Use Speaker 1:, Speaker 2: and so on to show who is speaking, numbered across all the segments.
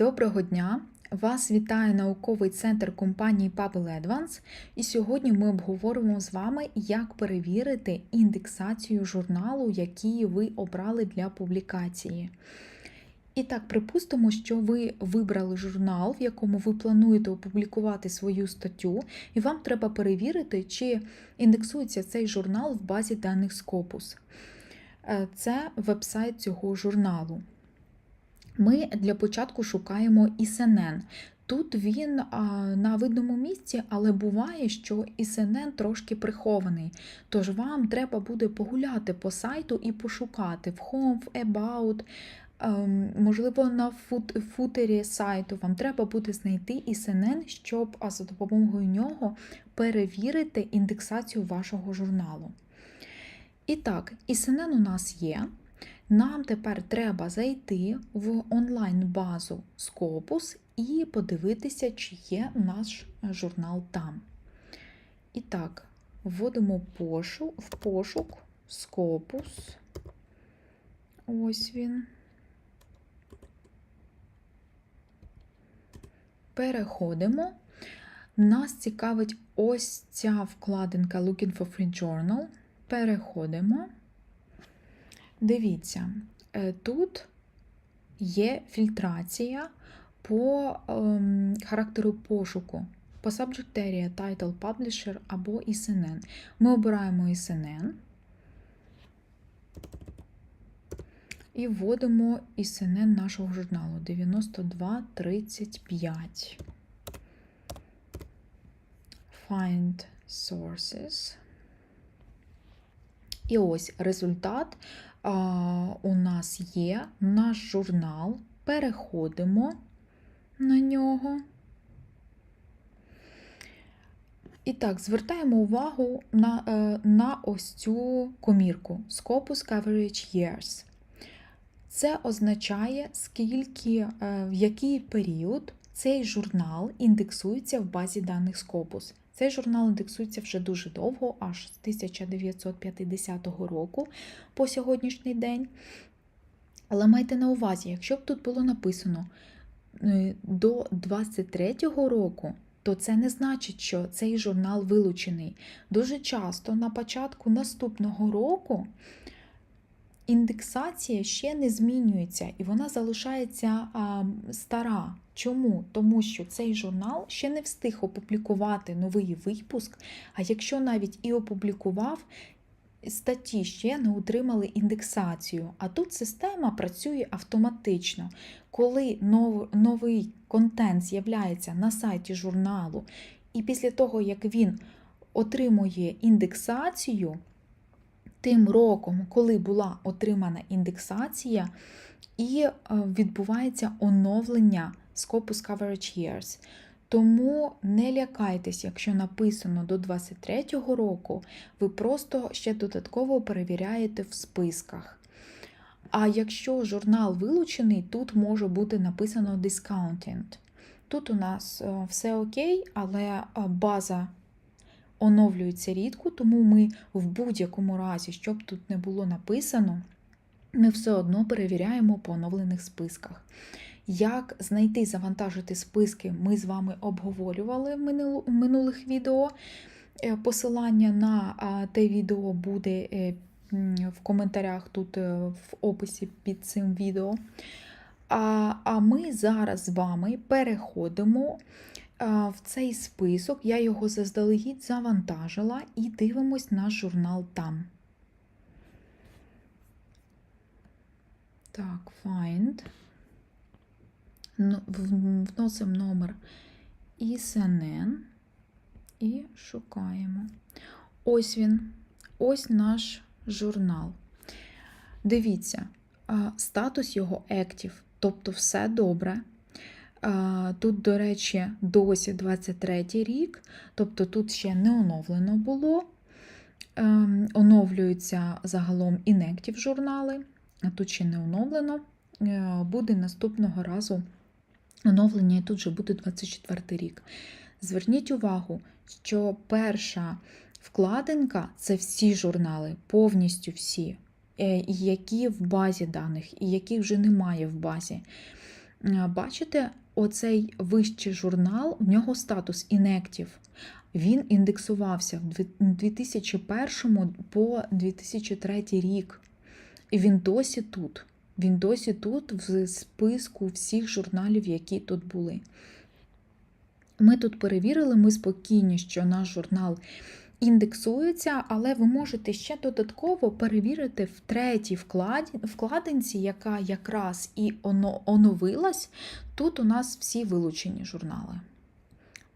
Speaker 1: Доброго дня! Вас вітає науковий центр компанії Pebble Advance, і сьогодні ми обговоримо з вами, як перевірити індексацію журналу, який ви обрали для публікації. І так, припустимо, що ви вибрали журнал, в якому ви плануєте опублікувати свою статтю, і вам треба перевірити, чи індексується цей журнал в базі даних Scopus. Е, Це веб-сайт цього журналу. Ми для початку шукаємо ІСНН. Тут він а, на видному місці, але буває, що ІСНН трошки прихований. Тож вам треба буде погуляти по сайту і пошукати в Home, в About, ем, можливо, на фут, футері сайту. Вам треба буде знайти ІСНН, щоб а, за допомогою нього перевірити індексацію вашого журналу. І так, ІСНН у нас є. Нам тепер треба зайти в онлайн-базу Scopus і подивитися, чи є наш журнал там. І так, вводимо пошук, в пошук Scopus. Ось він. Переходимо. Нас цікавить ось ця вкладинка Looking for Free Journal. Переходимо. Дивіться, е, тут є фільтрація по ем, характеру пошуку, по Subject Area, Title, Publisher або ISNN. Ми обираємо ISNN і вводимо ISNN нашого журналу 9235. Find Sources. І ось результат у нас є наш журнал. Переходимо на нього. І так, звертаємо увагу на, е, на ось цю комірку Scopus Coverage Years. Це означає, скільки, е, в який період цей журнал індексується в базі даних Scopus. Цей журнал індексується вже дуже довго, аж з 1950 року по сьогоднішній день. Але майте на увазі, якщо б тут було написано е, до 23-го року, то це не значить, що цей журнал вилучений. Дуже часто на початку наступного року індексація ще не змінюється і вона залишається а, стара. Чому? Тому що цей журнал ще не встиг опублікувати новий випуск, а якщо навіть і опублікував, статті ще не отримали індексацію. А тут система працює автоматично. Коли нов, новий контент з'являється на сайті журналу, і після того, як він отримує індексацію, тим роком, коли була отримана індексація, і відбувається оновлення Scopus Coverage Years. Тому не лякайтесь, якщо написано до 23-го року, ви просто ще додатково перевіряєте в списках. А якщо журнал вилучений, тут може бути написано Discounted. Тут у нас все окей, але база оновлюється рідко, тому ми в будь-якому разі, щоб тут не було написано, ми все одно перевіряємо по оновлених списках. Як знайти завантажити списки, ми з вами обговорювали в минулих відео. Посилання на те відео буде в коментарях тут в описі під цим відео. А ми зараз з вами переходимо в цей список, я його заздалегідь завантажила і дивимось наш журнал там. Так, find. Вносимо номер ISNN і шукаємо. Ось він, ось наш журнал. Дивіться, статус його active, тобто все добре. Тут, до речі, досі 23 рік, тобто тут ще не оновлено було. Ем, оновлюються загалом інектів журнали, а тут ще не оновлено. Е, буде наступного разу оновлення, і тут вже буде 24 рік. Зверніть увагу, що перша вкладинка це всі журнали, повністю всі, е, які в базі даних, і яких вже немає в базі. Е, Бачите, оцей вищий журнал, в нього статус інектів. Він індексувався в 2001 по 2003 рік. І він досі тут. Він досі тут, в списку всіх журналів, які тут були. Ми тут перевірили, ми спокійні, що наш журнал індексується, але ви можете ще додатково перевірити в третій вкладинці, яка якраз і оновилась. Тут у нас всі вилучені журнали.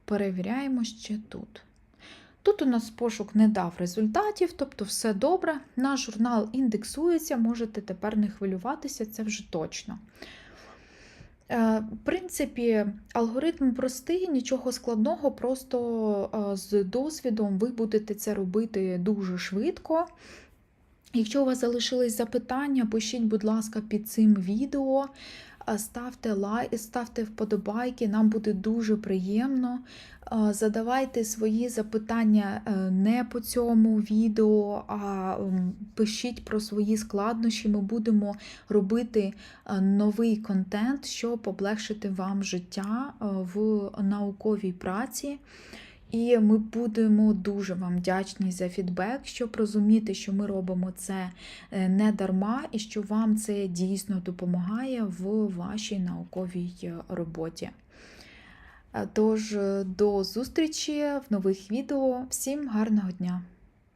Speaker 1: Перевіряємо ще тут. Тут у нас пошук не дав результатів, тобто все добре. Наш журнал індексується, можете тепер не хвилюватися, це вже точно. Е, В принципі, алгоритм простий, нічого складного, просто е, з досвідом ви будете це робити дуже швидко. Якщо у вас залишились запитання, пишіть, будь ласка, під цим відео, ставте лайк, ставте вподобайки, нам буде дуже приємно. Задавайте свої запитання е, не по цьому відео, а пишіть про свої складнощі. Ми будемо робити е, новий контент, щоб облегшити вам життя е, в науковій праці. І ми будемо дуже вам вдячні за фідбек, щоб розуміти, що ми робимо це е, не дарма і що вам це дійсно допомагає в вашій науковій е, роботі. Е, Тож, до зустрічі в нових відео. Всім гарного дня!